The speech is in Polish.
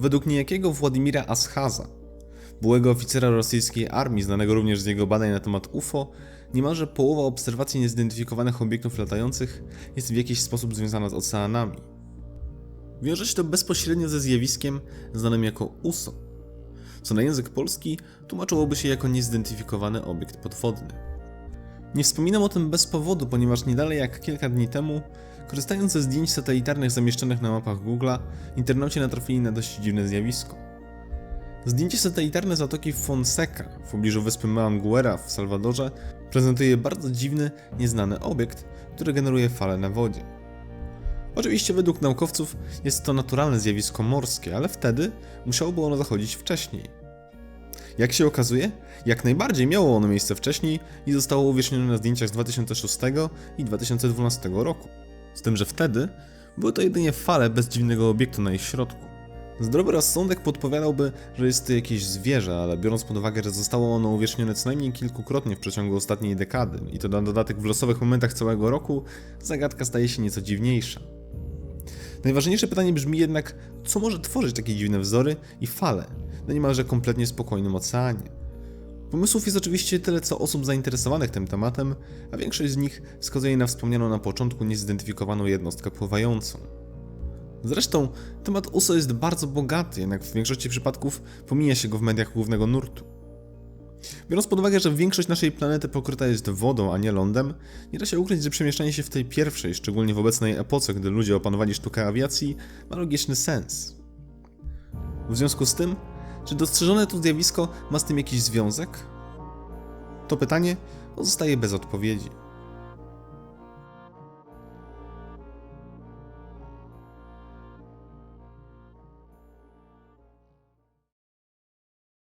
Według niejakiego Władimira Aschaza, byłego oficera rosyjskiej armii, znanego również z jego badań na temat UFO, niemalże połowa obserwacji niezidentyfikowanych obiektów latających jest w jakiś sposób związana z oceanami. Wiąże się to bezpośrednio ze zjawiskiem znanym jako USO, co na język polski tłumaczyłoby się jako niezidentyfikowany obiekt podwodny. Nie wspominam o tym bez powodu, ponieważ nie dalej jak kilka dni temu, korzystając ze zdjęć satelitarnych zamieszczonych na mapach Google'a, internauci natrafili na dość dziwne zjawisko. Zdjęcie satelitarne Zatoki Fonseca w pobliżu wyspy Manguera w Salwadorze prezentuje bardzo dziwny, nieznany obiekt, który generuje fale na wodzie. Oczywiście według naukowców jest to naturalne zjawisko morskie, ale wtedy musiałoby ono zachodzić wcześniej. Jak się okazuje, jak najbardziej miało ono miejsce wcześniej i zostało uwiecznione na zdjęciach z 2006 i 2012 roku. Z tym, że wtedy były to jedynie fale bez dziwnego obiektu na ich środku. Zdrowy rozsądek podpowiadałby, że jest to jakieś zwierzę, ale biorąc pod uwagę, że zostało ono uwiecznione co najmniej kilkukrotnie w przeciągu ostatniej dekady i to na dodatek w losowych momentach całego roku, zagadka staje się nieco dziwniejsza. Najważniejsze pytanie brzmi jednak, co może tworzyć takie dziwne wzory i fale na niemalże kompletnie spokojnym oceanie. Pomysłów jest oczywiście tyle co osób zainteresowanych tym tematem, a większość z nich wskazuje na wspomnianą na początku niezidentyfikowaną jednostkę pływającą. Zresztą temat USO jest bardzo bogaty, jednak w większości przypadków pomija się go w mediach głównego nurtu. Biorąc pod uwagę, że większość naszej planety pokryta jest wodą, a nie lądem, nie da się ukryć, że przemieszczanie się w tej pierwszej, szczególnie w obecnej epoce, gdy ludzie opanowali sztukę awiacji, ma logiczny sens. W związku z tym, czy dostrzeżone tu zjawisko ma z tym jakiś związek? To pytanie pozostaje bez odpowiedzi.